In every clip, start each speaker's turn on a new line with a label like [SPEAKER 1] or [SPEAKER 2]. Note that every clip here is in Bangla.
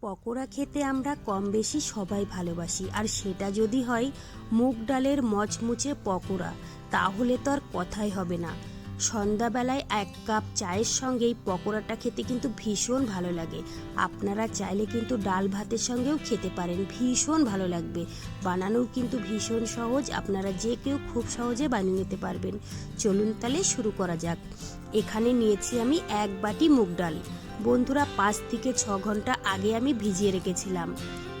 [SPEAKER 1] পকোড়া খেতে আমরা কম বেশি সবাই ভালোবাসি। আর সেটা যদি হয়, মুগ ডালের মচমুচে পকোড়া, তাহলে তো আর কথাই হবে না। সন্ধ্যাবেলায় এক কাপ চায়ের সঙ্গে এই পকোড়াটা খেতে কিন্তু ভীষণ ভালো লাগে। আপনারা চাইলে কিন্তু ডাল ভাতের সঙ্গেও খেতে পারেন, ভীষণ ভালো লাগবে। বানানোও কিন্তু ভীষণ সহজ, আপনারা যে কেউ খুব সহজে বানিয়ে নিতে পারবেন। চলুন তাহলে শুরু করা যাক। এখানে নিয়েছি আমি এক বাটি মুগ ডাল। বন্ধুরা, পাঁচ থেকে ছ ঘণ্টা আগে আমি ভিজিয়ে রেখেছিলাম।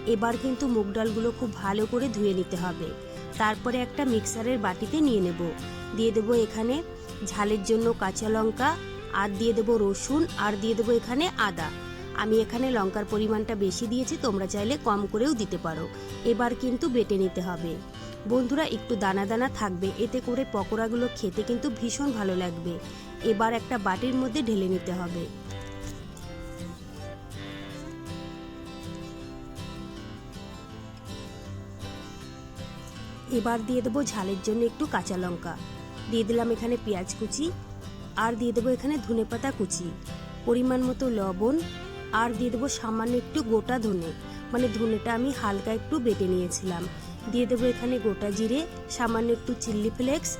[SPEAKER 1] এবার কিন্তু মুগ ডালগুলো খুব ভালো করে ধুয়ে নিতে হবে। তারপরে একটা মিক্সারের বাটিতে নিয়ে নেব। দিয়ে দেবো এখানে ঝালের জন্য কাঁচা লঙ্কা, আর দিয়ে দেবো রসুন, আর দিয়ে দেবো এখানে আদা। আমি এখানে লঙ্কার পরিমাণটা বেশি দিয়েছি, তোমরা চাইলে কম করেও দিতে পারো। এবার কিন্তু বেটে নিতে হবে। বন্ধুরা, একটু দানা দানা থাকবে, এতে করে পকোড়াগুলো খেতে কিন্তু ভীষণ ভালো লাগবে। এবার একটা বাটির মধ্যে ঢেলে নিতে হবে। এবার দিয়ে দেবো ঝালের জন্য একটু কাঁচা লঙ্কা। দিয়ে দিলাম এখানে পেঁয়াজ কুচি, আর দিয়ে দেবো এখানে ধনে পাতা কুচি। পরিমাণ মতো লবণ, আর দিয়ে দেবো সামান্য একটু গোটা ধনে। মানে ধনেটা আমি হালকা একটু বেটে নিয়েছিলাম। দিয়ে দেবো এখানে গোটা জিরে, সামান্য একটু চিল্লি ফ্লেক্স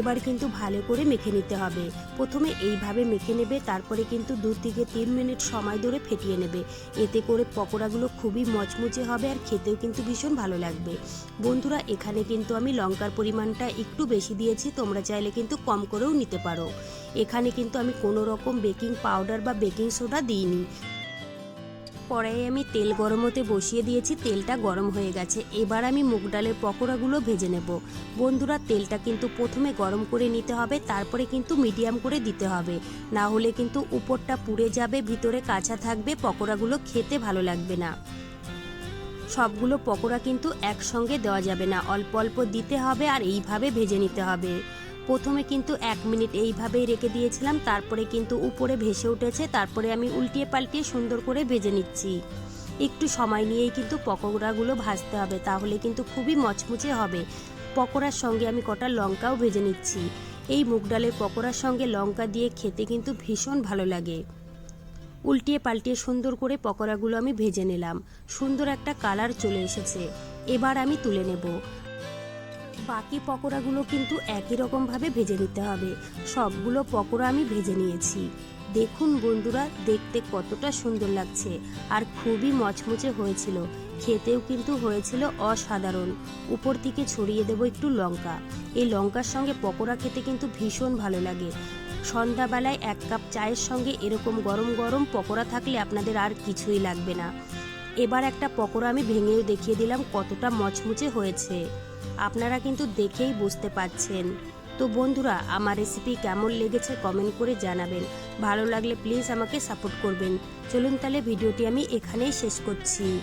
[SPEAKER 1] এবার কিন্তু ভালো করে মেখে নিতে হবে। প্রথমে এইভাবে মেখে নেবে, তারপরে কিন্তু দু থেকে তিন মিনিট সময় ধরে ফেটিয়ে নেবে। এতে করে পকোড়াগুলো খুবই মচমুচে হবে আর খেতেও কিন্তু ভীষণ ভালো লাগবে। বন্ধুরা, এখানে কিন্তু আমি লঙ্কার পরিমাণটা একটু বেশি দিয়েছি, তোমরা চাইলে কিন্তু কম করেও নিতে পারো। এখানে কিন্তু আমি কোনো রকম বেকিং পাউডার বা বেকিং সোডা দিইনি। কড়াইয়ে আমি তেল গরম হতে বসিয়ে দিয়েছি, তেলটা গরম হয়ে গেছে। এবার আমি মুগ ডালের পকোড়াগুলো ভেজে নেব। বন্ধুরা, তেলটা কিন্তু প্রথমে গরম করে নিতে হবে, তারপরে কিন্তু মিডিয়াম করে দিতে হবে। না হলে কিন্তু উপরটা পুড়ে যাবে, ভিতরে কাঁচা থাকবে, পকোড়াগুলো খেতে ভালো লাগবে না। সবগুলো পকোড়া কিন্তু একসঙ্গে দেওয়া যাবে না। অল্প অল্প দিতে হবে আর এইভাবে ভেজে নিতে হবে। প্রথমে কিন্তু এক মিনিট এইভাবেই রেখে দিয়েছিলাম, তারপরে কিন্তু উপরে ভেসে উঠেছে, তারপরে আমি উল্টিয়ে পাল্টিয়ে সুন্দর করে ভেজে নিচ্ছি। একটু সময় নিয়েই কিন্তু পকোড়াগুলো ভাজতে হবে, তাহলে কিন্তু খুবই মচমুচে হবে। পকোড়ার সঙ্গে আমি কটা লঙ্কাও ভেজে নিচ্ছি। এই মুগ ডালের পকোড়ার সঙ্গে লঙ্কা দিয়ে খেতে কিন্তু ভীষণ ভালো লাগে। উল্টিয়ে পাল্টিয়ে সুন্দর করে পকোড়াগুলো আমি ভেজে নিলাম। সুন্দর একটা কালার চলে এসেছে। এবার আমি তুলে নেব। বাকি পকোড়াগুলো কিন্তু একই রকমভাবে ভেজে নিতে হবে। সবগুলো পকোড়া আমি ভেজে নিয়েছি। দেখুন বন্ধুরা, দেখতে কতটা সুন্দর লাগছে। আর খুবই মচমচে হয়েছিল। খেতেও কিন্তু হয়েছিল অসাধারণ। উপর থেকে ছড়িয়ে দেবো একটু লঙ্কা। এই লঙ্কার সঙ্গে পকোড়া খেতে কিন্তু ভীষণ ভালো লাগে। সন্ধ্যাবেলায় এক কাপ চায়ের সঙ্গে এরকম গরম গরম পকোড়া থাকলে আপনাদের আর কিছুই লাগবে না। এবার একটা পকোড়া আমি ভেঙেও দেখিয়ে দিলাম কতটা মচমুচে হয়েছে। আপনারা কিন্তু দেখেই বুঝতে পারছেন। তো বন্ধুরা, আমার রেসিপি কেমন লেগেছে কমেন্ট করে জানাবেন। ভালো লাগলে প্লিজ আমাকে সাপোর্ট করবেন। চলুন তাহলে ভিডিওটি আমি এখানেই শেষ করছি।